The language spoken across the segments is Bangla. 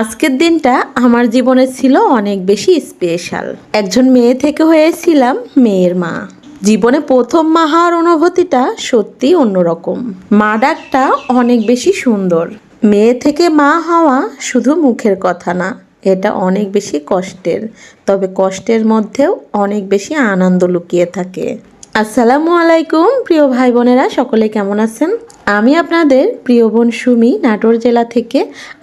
আজকের দিনটা আমার জীবনে ছিল অনেক বেশি স্পেশাল একজন মেয়ে থেকে হয়েছিলাম মেয়ের মা। জীবনে প্রথম মা হওয়ার অনুভূতিটা সত্যি অন্যরকম। মা ডাকটা অনেক বেশি সুন্দর। মেয়ে থেকে মা হওয়া শুধু মুখের কথা না, এটা অনেক বেশি কষ্টের। তবে কষ্টের মধ্যেও অনেক বেশি আনন্দ লুকিয়ে থাকে। আসসালামু আলাইকুম, প্রিয় ভাই বোনেরা সকলে কেমন আছেন? আমি আপনাদের প্রিয় বোন সুমি নাটোর জেলা থেকে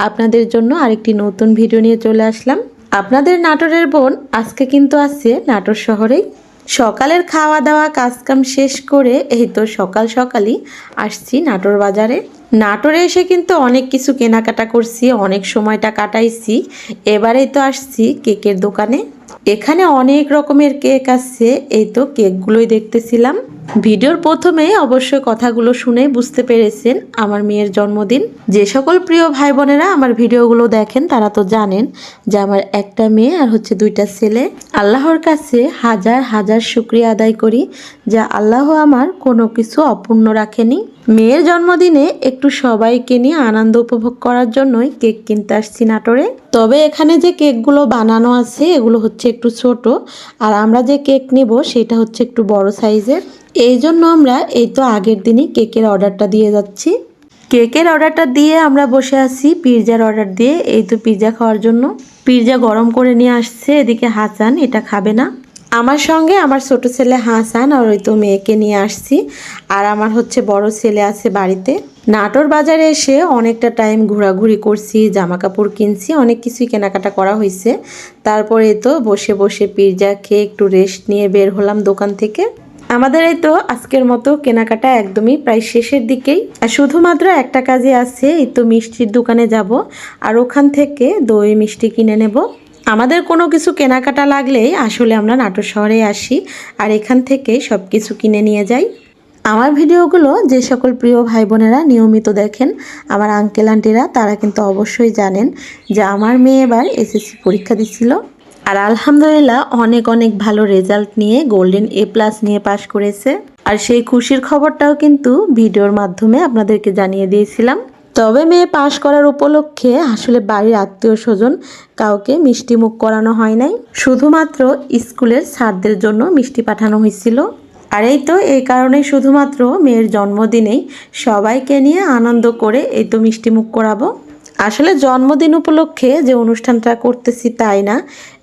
আপনাদের জন্য আরেকটি নতুন ভিডিও নিয়ে চলে আসলাম। আপনাদের নাটোরের বোন আজকে কিন্তু আসছে নাটোর শহরেই। সকালের খাওয়া দাওয়া কাজকাম শেষ করে এই তো সকাল সকালই আসছি নাটোর বাজারে। নাটোরে এসে কিন্তু অনেক কিছু কেনাকাটা করছি, অনেক সময়টা কাটাইছি। এবারেই তো আসছি কেকের দোকানে। এখানে অনেক রকমের কেক আসছে এই তো কেকগুলোই দেখতেছিলাম। ভিডিওর প্রথমে অবশ্যই কথাগুলো শুনে বুঝতে পেরেছেন আমার মেয়ের জন্মদিন। যে সকল প্রিয় ভাই বোনেরা আমার ভিডিওগুলো দেখেন, তারা তো জানেন যে আমার একটা মেয়ে আর হচ্ছে দুইটা ছেলে। আল্লাহর কাছে হাজার হাজার শুক্রিয়া আদায় করি যা আল্লাহ আমার কোনো কিছু অপূর্ণ রাখেনি। মেয়ের জন্মদিনে একটু সবাইকে নিয়ে আনন্দ উপভোগ করার জন্যই কেক কিনতে আসছি নাটোরে। তবে এখানে যে কেকগুলো বানানো আছে, এগুলো হচ্ছে একটু ছোট। আর আমরা যে কেক নেব, সেটা হচ্ছে একটু বড় সাইজের। এই জন্য আমরা এই তো আগের দিনই কেকের অর্ডারটা দিয়ে যাচ্ছি। কেকের অর্ডারটা দিয়ে আমরা বসে আছি পিৎজার অর্ডার দিয়ে, এই তো পিৎজা খাওয়ার জন্য। পিৎজা গরম করে নিয়ে আসছে, এদিকে হাসান এটা খাবে না। আমার সঙ্গে আমার ছোট ছেলে হাসান আর ওই তো মেয়েকে নিয়ে আসছি। আর আমার হচ্ছে বড় ছেলে আছে বাড়িতে। নাটোর বাজারে এসে অনেকটা টাইম ঘোরাঘুরি করছি জামা কাপড় কিনছি, অনেক কিছুই কেনাকাটা করা হয়েছে তারপরে তো বসে বসে পিৎজা খেয়ে একটু রেস্ট নিয়ে বের হলাম দোকান থেকে। আমাদের এই তো আজকের মতো কেনাকাটা একদমই প্রায় শেষের দিকেই। আর শুধুমাত্র একটা কাজে আছে, এই তো মিষ্টির দোকানে যাব। আর ওখান থেকে দই, মিষ্টি কিনে নেব। আমাদের কোনো কিছু কেনাকাটা লাগলেই আসলে আমরা নাটোর শহরে আসি আর এখান থেকে সব কিছু কিনে নিয়ে যাই। আমার ভিডিওগুলো যে সকল প্রিয় ভাই বোনেরা নিয়মিত দেখেন, আমার আঙ্কেল আন্টিরা তারা কিন্তু অবশ্যই জানেন যে আমার মেয়ে এবার এসএসসি পরীক্ষা দিছিল আর আলহামদুলিল্লাহ অনেক অনেক ভালো রেজাল্ট নিয়ে গোল্ডেন এ প্লাস নিয়ে পাশ করেছে। আর সেই খুশির খবরটাও কিন্তু ভিডিওর মাধ্যমে আপনাদেরকে জানিয়ে দিয়েছিলাম। তবে মেয়ে পাশ করার উপলক্ষে আসলে বাড়ির আত্মীয় স্বজন কাউকে মিষ্টি মুখ করানো হয় নাই। শুধুমাত্র স্কুলের স্যারদের জন্য মিষ্টি পাঠানো হয়েছিল। আর এই তো, এই কারণে শুধুমাত্র মেয়ের জন্মদিনেই সবাইকে নিয়ে আনন্দ করে এই তো মিষ্টি মুখ করাবো। আসলে জন্মদিন উপলক্ষে যে অনুষ্ঠানটা করতেছি তাই না,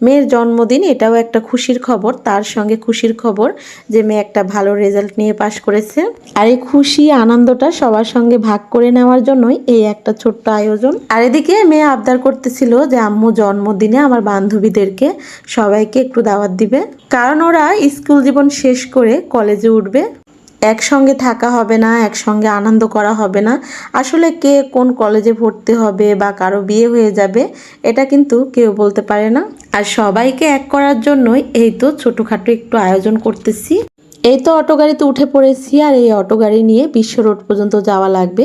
মেয়ের জন্মদিন এটাও একটা খুশির খবর, তার সঙ্গে খুশির খবর যে মেয়ে একটা ভালো রেজাল্ট নিয়ে পাশ করেছে। আর এই খুশি, আনন্দটা সবার সঙ্গে ভাগ করে নেওয়ার জন্যই এই একটা ছোট্ট আয়োজন। আর এদিকে মেয়ে আবদার করতেছিল যে আম্মু জন্মদিনে আমার বান্ধবীদেরকে সবাইকে একটু দাওয়াত দিবে। কারণ ওরা স্কুল জীবন শেষ করে কলেজে উঠবে। একসঙ্গে থাকা হবে না, একসঙ্গে আনন্দ করা হবে না। আসলে কে কোন কলেজে ভর্তি হবে বা কারও বিয়ে হয়ে যাবে, এটা কিন্তু কেউ বলতে পারে না। আর সবাইকে এক করার জন্যই এই তো ছোটোখাটো একটু আয়োজন করতেছি। এই তো অটো গাড়িতে উঠে পড়েছি আর এই অটো গাড়ি নিয়ে বিশ্ব রোড পর্যন্ত যাওয়া লাগবে।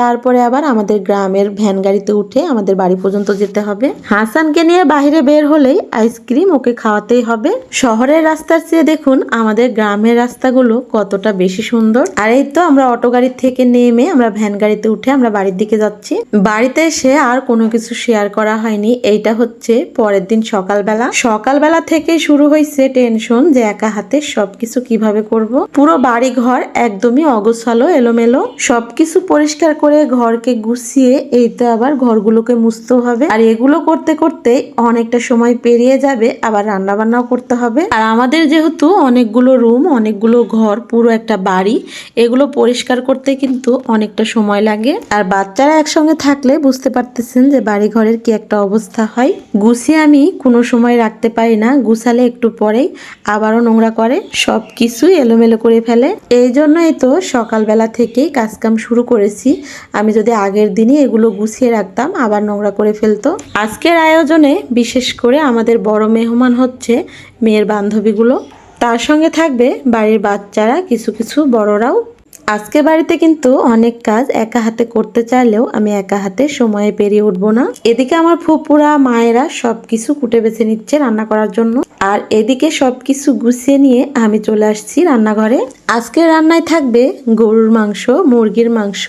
তারপরে আবার আমাদের গ্রামের ভ্যান গাড়িতে উঠে আমাদের বাড়ি পর্যন্ত যেতে হবে। হাসানকে নিয়ে বাইরে বের হলেই আইসক্রিম ওকে খাওয়াতেই হবে। শহরের রাস্তার চেয়ে দেখুন আমাদের গ্রামের রাস্তাগুলো কতটা বেশি সুন্দর। আর এই তো আমরা অটো গাড়ি থেকে নেমে আমরা ভ্যান গাড়িতে উঠে আমরা বাড়ির দিকে যাচ্ছি। বাড়িতে এসে আর কোনো কিছু শেয়ার করা হয়নি। এইটা হচ্ছে পরের দিন সকালবেলা। সকালবেলা থেকে শুরু হয়েছে টেনশন যে একা হাতে সবকিছু কীভাবে করব। পুরো বাড়ি ঘর একদমই অগোছালো, এলোমেলো। সবকিছু পরিষ্কার করে ঘরকে গুছিয়ে এই তো আবার ঘরগুলোকে মুছতে হবে। আর এগুলো করতে করতে অনেকটা সময় পেরিয়ে যাবে, আবার রান্না বান্নাও করতে হবে। আর আমাদের যেহেতু অনেকগুলো রুম, অনেকগুলো ঘর, পুরো একটা বাড়ি, এগুলো পরিষ্কার করতে কিন্তু অনেকটা সময় লাগে। আর বাচ্চারা একসঙ্গে থাকলে বুঝতে পারতেছেন যে বাড়ি ঘরের কি একটা অবস্থা হয়। গুছিয়ে আমি কোনো সময় রাখতে পারি না, গুছালে একটু পরেই আবারও নোংরা করে। সব কিছুই এলোমেলো করে ফেলে। এই জন্যই তো সকালবেলা থেকেই কাজকাম শুরু করেছি। আমি যদি আগের দিনই এগুলো গুছিয়ে রাখতাম, আবার নোংরা করে ফেলতো। আজকের আয়োজনে বিশেষ করে আমাদের বড় মেহমান হচ্ছে মেয়ের বান্ধবীগুলো। তার সঙ্গে থাকবে বাড়ির বাচ্চারা, কিছু কিছু বড়রাও। আজকে বাড়িতে কিন্তু অনেক কাজ একা হাতে করতে চাইলেও আমি একা হাতে সময়ে পেরিয়ে উঠবো না। এদিকে আমার ফুপুরা, মায়েরা সবকিছু কুটে বেছে নিচ্ছে রান্না করার জন্য। আর এদিকে সবকিছু গুছিয়ে নিয়ে আমি চলে আসছি রান্নাঘরে। আজকে রান্নায় থাকবে গরুর মাংস, মুরগির মাংস,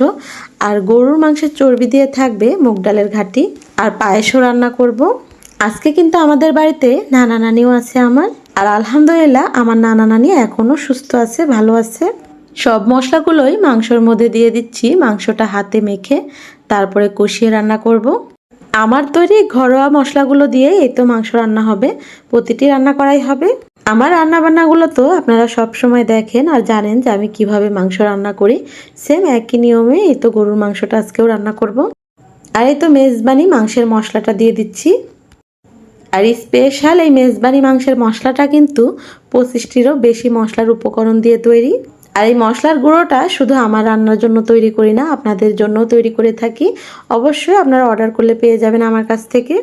আর গরুর মাংসের চর্বি দিয়ে থাকবে মুগ ডালের ঘাটি। আর পায়েসও রান্না করব। আজকে কিন্তু আমাদের বাড়িতে নানা নানিও আছে আমার। আর আলহামদুলিল্লাহ আমার নানা নানি এখনও সুস্থ আছে, ভালো আছে। সব মশলাগুলোই মাংসর মধ্যে দিয়ে দিচ্ছি। মাংসটা হাতে মেখে তারপরে কষিয়ে রান্না করব। আমার তৈরি ঘরোয়া মশলাগুলো দিয়ে এই তো মাংস রান্না হবে। প্রতিটি রান্না করাই হবে। আমার রান্না বান্নাগুলো তো আপনারা সব সময় দেখেন আর জানেন যে আমি কীভাবে মাংস রান্না করি। সেম একই নিয়মে এই তো গরুর মাংসটা আজকেও রান্না করব। আর এই তো মেজবানি মাংসের মশলাটা দিয়ে দিচ্ছি। আর এই স্পেশাল এই মেজবানি মাংসের মশলাটা কিন্তু পঁচিশটিরও বেশি মশলার উপকরণ দিয়ে তৈরি। আর এই মশলার গুঁড়োটা শুধু আমার রান্নার জন্য তৈরি করি না, আপনাদের জন্যও তৈরি করে থাকি। অবশ্যই আপনারা অর্ডার করলে পেয়ে যাবেন আমার কাছ থেকে।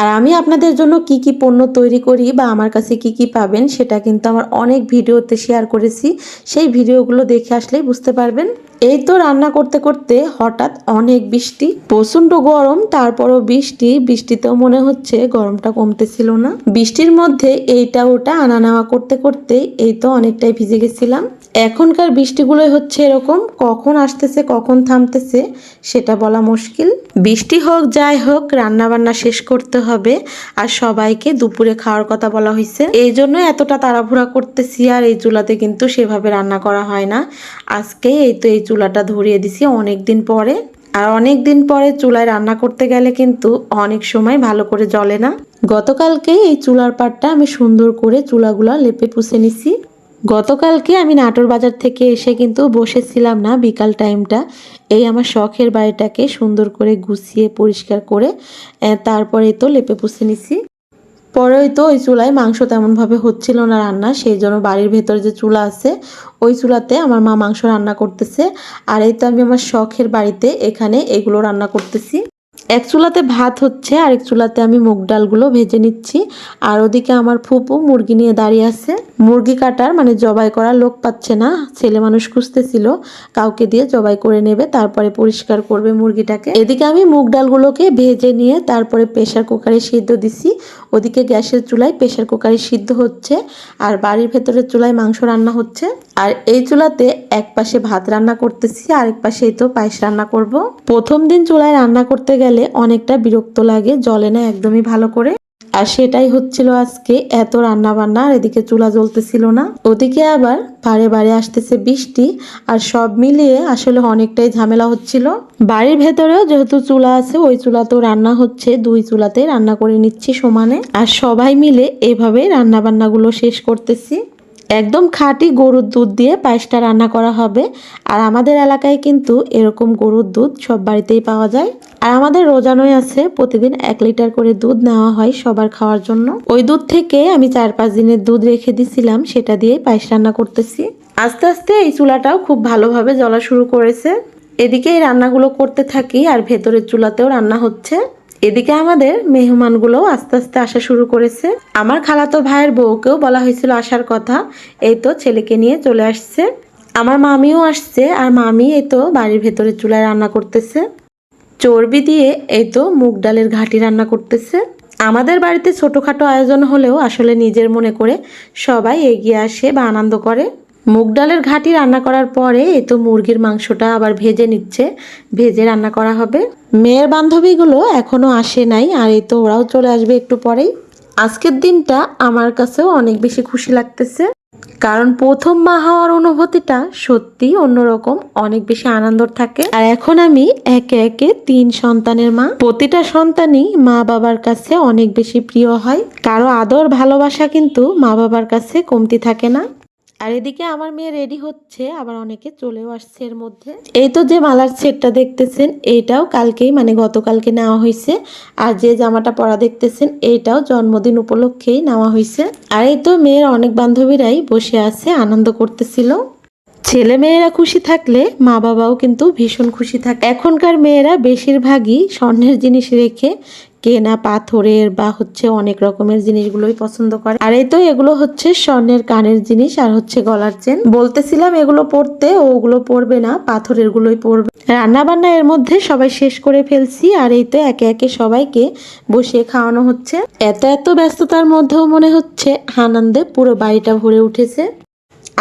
আর আমি আপনাদের জন্য কি কি পণ্য তৈরি করি বা আমার কাছে কি কি পাবেন সেটা কিন্তু আমার অনেক ভিডিওতে শেয়ার করেছি। সেই ভিডিওগুলো দেখে আসলেই বুঝতে পারবেন। এই তো রান্না করতে করতে হঠাৎ অনেক বৃষ্টি, প্রচণ্ড গরম, তারপরও বৃষ্টি। বৃষ্টিতেও মনে হচ্ছে গরমটা কমতেছিল না। বৃষ্টির মধ্যে এইটা ওটা আনা নেওয়া করতে করতে এই তো অনেকটাই ভিজে গেছিলাম। এখনকার বৃষ্টিগুলোই হচ্ছে এরকম, কখন আসতেছে, কখন থামতেছে, সেটা বলা মুশকিল। বৃষ্টি হোক, যাই হোক রান্না বান্না শেষ করতে হবে, আর সবাইকে দুপুরে খাওয়ার কথা বলা হয়েছে এই জন্য এতটা তাড়াহুড়া করতেছি, আর এই চুলাতে কিন্তু সেভাবে রান্না করা হয় না। আজকে এই তো এই চুলাটা ধরিয়ে দিছি অনেক দিন পরে। আর অনেক দিন পরে চুলায় রান্না করতে গেলে কিন্তু অনেক সময় ভালো করে জ্বলে না। গতকালকে এই চুলার পাটটা আমি সুন্দর করে চুলাগুলা লেপে পুষে নিছি। গতকালকে আমি নাটোর বাজার থেকে এসে কিন্তু বসেছিলাম না বিকাল টাইমটা। এই আমার শখের বাড়িটাকে সুন্দর করে গুছিয়ে, পরিষ্কার করে তারপরে তো লেপে পুষে নিছি। পরেই তো ওই চুলায় মাংস তেমনভাবে হচ্ছিল না রান্না, সেই জন্য বাড়ির ভেতরে যে চুলা আছে, ওই চুলাতে আমার মা মাংস রান্না করতেছে। আর এই তো আমি আমার শখের বাড়িতে এখানে এগুলো রান্না করতেছি। এক চুলাতে ভাত হচ্ছে, আর এক চুলাতে আমি মুগ ডালগুলো ভেজে নিচ্ছি। আর ওদিকে আমার ফুপু মুরগি নিয়ে দাঁড়িয়ে আছে। মুরগি কাটার মানে জবাই করার লোক পাচ্ছে না, ছেলে মানুষ খুঁজতেছিল, কাউকে দিয়ে জবাই করে নেবে, তারপরে পরিষ্কার করবে মুরগিটাকে। এদিকে আমি মুগ ডালগুলোকে ভেজে নিয়ে তারপরে প্রেশার কুকারে সিদ্ধ দিছি। ওদিকে গ্যাসের চুলায় প্রেশার কুকারে সিদ্ধ হচ্ছে, আর বাড়ির ভেতরের চুলায় মাংস রান্না হচ্ছে। আর এই চুলাতে এক পাশে ভাত রান্না করতেছি, আরেক পাশে এই তো পায়েস রান্না করব। প্রথম দিন চুলায় রান্না করতে গেলে অনেকটা বিরক্ত লাগে, জলে না একদমই ভালো করে। আর সেটাই হচ্ছিল আজকে, এত রান্না বান্না আর এদিকে চুলা জ্বলতেছিল না। ওদিকে আবার বারে বারে আসতেছে বৃষ্টি আর সব মিলিয়ে আসলে অনেকটাই ঝামেলা হচ্ছিল। বাড়ির ভেতরেও যেহেতু চুলা আছে, ওই চুলাতেও রান্না হচ্ছে। দুই চুলাতে রান্না করে নিচ্ছি সমানে। আর সবাই মিলে এভাবে রান্না বান্নাগুলো শেষ করতেছি। একদম খাঁটি গরুর দুধ দিয়ে পায়েসটা রান্না করা হবে। আর আমাদের এলাকায় কিন্তু এরকম গরুর দুধ সব বাড়িতেই পাওয়া যায়। আর আমাদের রোজানোই আছে, প্রতিদিন এক লিটার করে দুধ নেওয়া হয় সবার খাওয়ার জন্য। ওই দুধ থেকে আমি চার পাঁচ দিনের দুধ রেখে দিছিলাম, সেটা দিয়ে পায়েস রান্না করতেছি। আস্তে আস্তে এই চুলাটাও খুব ভালোভাবে জ্বলা শুরু করেছে। এদিকে এই রান্নাগুলো করতে থাকি, আর ভেতরের চুলাতেও রান্না হচ্ছে। এদিকে আমাদের মেহমানগুলো আস্তে আস্তে আসা শুরু করেছে। আমার খালাতো ভাইয়ের বউকেও বলা হয়েছিল আসার কথা। এই তো ছেলেকে নিয়ে চলে আসছে। আমার মামিও আসছে আর মামি এই তো বাড়ির ভেতরে চুলায় রান্না করতেছে। চর্বি দিয়ে এই তো মুগ ডালের ঘাটি রান্না করতেছে। আমাদের বাড়িতে ছোটোখাটো আয়োজন হলেও আসলে নিজের মনে করে সবাই এগিয়ে আসে বা আনন্দ করে। মুগ ডালের ঘাটি রান্না করার পরে এ তো মুরগির মাংসটা আবার ভেজে নিচ্ছে। ভেজে রান্না করা হবে। মেয়ের বান্ধবীগুলো এখনও আসে নাই, আর এই তো ওরাও চলে আসবে একটু পরেই। আজকের দিনটা আমার কাছেও অনেক বেশি খুশি লাগতেছে। কারণ প্রথম মা হওয়ার অনুভূতিটা সত্যি অন্যরকম, অনেক বেশি আনন্দর থাকে। আর এখন আমি একে একে তিন সন্তানের মা। প্রতিটা সন্তানই মা বাবার কাছে অনেক বেশি প্রিয় হয়। কারও আদর ভালোবাসা কিন্তু মা বাবার কাছে কমতি থাকে না। আর এদিকে আমার মেয়ে রেডি হচ্ছে, আবার অনেকে চলেও আসছে এর মধ্যে। এই তো যে মালার সেটটা দেখতেছেন, এইটাও কালকেই মানে গতকালকে নেওয়া হয়েছে আর যে জামাটা পরা দেখতেছেন, এইটাও জন্মদিন উপলক্ষেই নেওয়া হয়েছে আর এই তো মেয়ের অনেক বান্ধবীরাই বসে আছে, আনন্দ করতেছিল। ছেলে মেয়েরা খুশি থাকলে মা বাবাও কিন্তু ভীষণ খুশি থাকে। এখনকার মেয়েরা বেশিরভাগই স্বর্ণের জিনিস রেখে কেনা পাথরের বা হচ্ছে অনেক রকমের জিনিসগুলোই পছন্দ করে। আর এই তো এগুলো হচ্ছে স্বর্ণের কানের জিনিস আর হচ্ছে গলার চেন। বলতেছিলাম এগুলো পরতে, ও ওগুলো পরবে না পাথরের গুলোই পরবে। রান্না বান্না এর মধ্যে সবাই শেষ করে ফেলছি আর এই তো একে একে সবাইকে বসিয়ে খাওয়ানো হচ্ছে। এত এত ব্যস্ততার মধ্যেও মনে হচ্ছে আনন্দে পুরো বাড়িটা ভরে উঠেছে।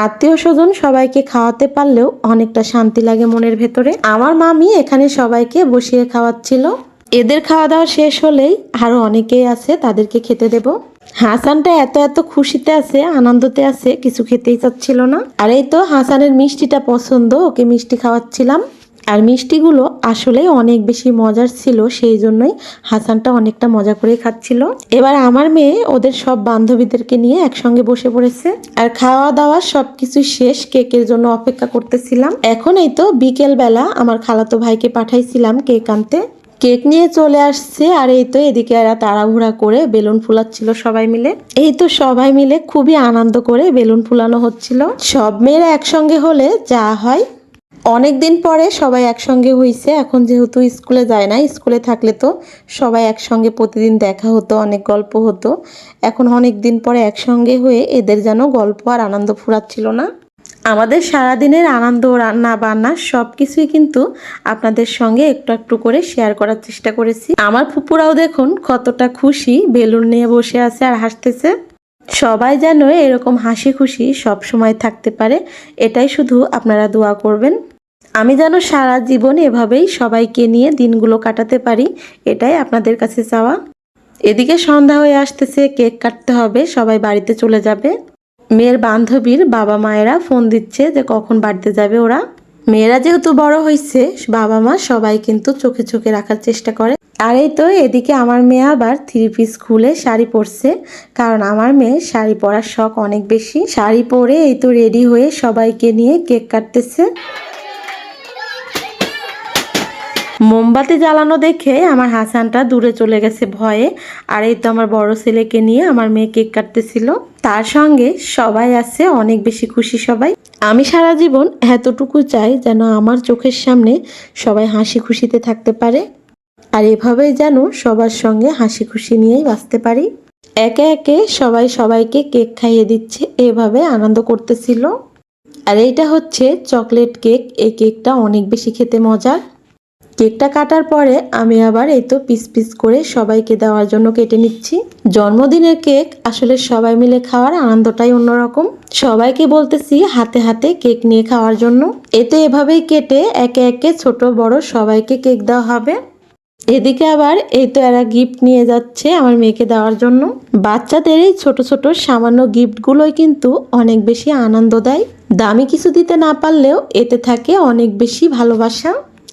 আত্মীয় স্বজন সবাইকে খাওয়াতে পারলেও অনেকটা শান্তি লাগে মনের ভেতরে। আমার মামি এখানে সবাইকে বসিয়ে খাওয়াচ্ছিল। এদের খাওয়া দাওয়া শেষ হলেই আরও অনেকেই আছে, তাদেরকে খেতে দেব। হাসানটা এত এত খুশিতে আছে, আনন্দতে আছে, কিছু খেতেই চাচ্ছিল না। আর এই তো হাসানের মিষ্টিটা পছন্দ, ওকে মিষ্টি খাওয়াচ্ছিলাম। আর মিষ্টিগুলো আসলে অনেক বেশি মজার ছিল, সেই জন্যই হাসানটা অনেকটা মজা করে খাচ্ছিল। এবার আমার মেয়ে ওদের সব বান্ধবীদেরকে নিয়ে একসঙ্গে বসে পড়েছে। আর খাওয়া দাওয়া সবকিছু শেষ, কেকের জন্য অপেক্ষা করতেছিলাম। এখন এই তো বিকেল বেলা আমার খালাতো ভাইকে পাঠাইছিলাম কেক আনতে। কেক নিয়ে চলে আসছে, আর এই তো এদিকে এরা তাড়াহুড়া করে বেলুন ফুলাচ্ছিল সবাই মিলে। এই তো সবাই মিলে খুবই আনন্দ করে বেলুন ফুলানো হচ্ছিল। সব মেয়েরা একসঙ্গে হলে যা হয়। অনেক দিন পরে সবাই একসঙ্গে হইছে, এখন যেহেতু স্কুলে যায় না স্কুলে থাকলে তো সবাই একসঙ্গে প্রতিদিন দেখা হতো, অনেক গল্প হতো। এখন অনেক দিন পরে একসঙ্গে হয়ে এদের যেন গল্প আর আনন্দ ফুরাচ্ছিল না। আমাদের সারাদিনের আনন্দ, রান্না বান্না সব কিছুই কিন্তু আপনাদের সঙ্গে একটু একটু করে শেয়ার করার চেষ্টা করেছি। আমার ফুপুরাও দেখুন কতটা খুশি, বেলুন নিয়ে বসে আছে আর হাসতেছে। সবাই যেন এরকম হাসি খুশি সব সময় থাকতে পারে, এটাই শুধু আপনারা দোয়া করবেন। আমি যেন সারা জীবন এভাবেই সবাইকে নিয়ে দিনগুলো কাটাতে পারি, এটাই আপনাদের কাছে চাওয়া। এদিকে সন্ধ্যা হয়ে আসতেছে, কেক কাটতে হবে, সবাই বাড়িতে চলে যাবে। মেয়ের বান্ধবীর বাবা মায়েরা ফোন দিচ্ছে যে কখন বাড়িতে যাবে ওরা। মেয়েরা যেহেতু বড় হয়েছে বাবা মা সবাই কিন্তু চোখে চোখে রাখার চেষ্টা করে। আর এই তো এদিকে আমার মেয়ে আবার থ্রি পিস খুলে শাড়ি পরছে, কারণ আমার মেয়ে শাড়ি পরার শখ অনেক বেশি। শাড়ি পরে এই তো রেডি হয়ে সবাইকে নিয়ে কেক কাটতেছে। মোমবাতি জ্বালানো দেখে আমার হাসানটা দূরে চলে গেছে ভয়ে। আর এই তো আমার বড় ছেলেকে নিয়ে আমার মেয়ে কেক কাটতেছিল। তার সঙ্গে সবাই আছে, অনেক বেশি খুশি সবাই। আমি সারা জীবন এতটুকু চাই যেন আমার চোখের সামনে সবাই হাসি খুশিতে থাকতে পারে। আর এভাবেই যেন সবার সঙ্গে হাসি খুশি নিয়েই বাঁচতে পারি। একে একে সবাই সবাইকে কেক খাইয়ে দিচ্ছে, এভাবে আনন্দ করতেছিল। আর এইটা হচ্ছে চকলেট কেক, এই কেকটা অনেক বেশি খেতে মজার। কেকটা কাটার পরে আমি আবার এই তো পিস পিস করে সবাইকে দেওয়ার জন্য কেটে নিচ্ছি। জন্মদিনের কেক আসলে সবাই মিলে খাওয়ার আনন্দটাই অন্যরকম। সবাইকে বলতেছি হাতে হাতে কেক নিয়ে খাওয়ার জন্য। এতে এভাবেই কেটে একে একে ছোট বড় সবাইকে কেক দেওয়া হবে। এদিকে আবার এই তো এরা গিফট নিয়ে যাচ্ছে আমার মেয়েকে দেওয়ার জন্য। বাচ্চাদের এই ছোট ছোট সামান্য গিফটগুলোই কিন্তু অনেক বেশি আনন্দ দেয়। দামি কিছু দিতে না পারলেও এতে থাকে অনেক বেশি ভালোবাসা।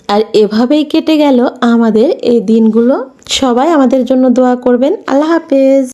আর এভাবেই কেটে গেল আমাদের এই দিনগুলো। সবাই আমাদের জন্য দোয়া করবেন। আল্লাহ হাফেজ।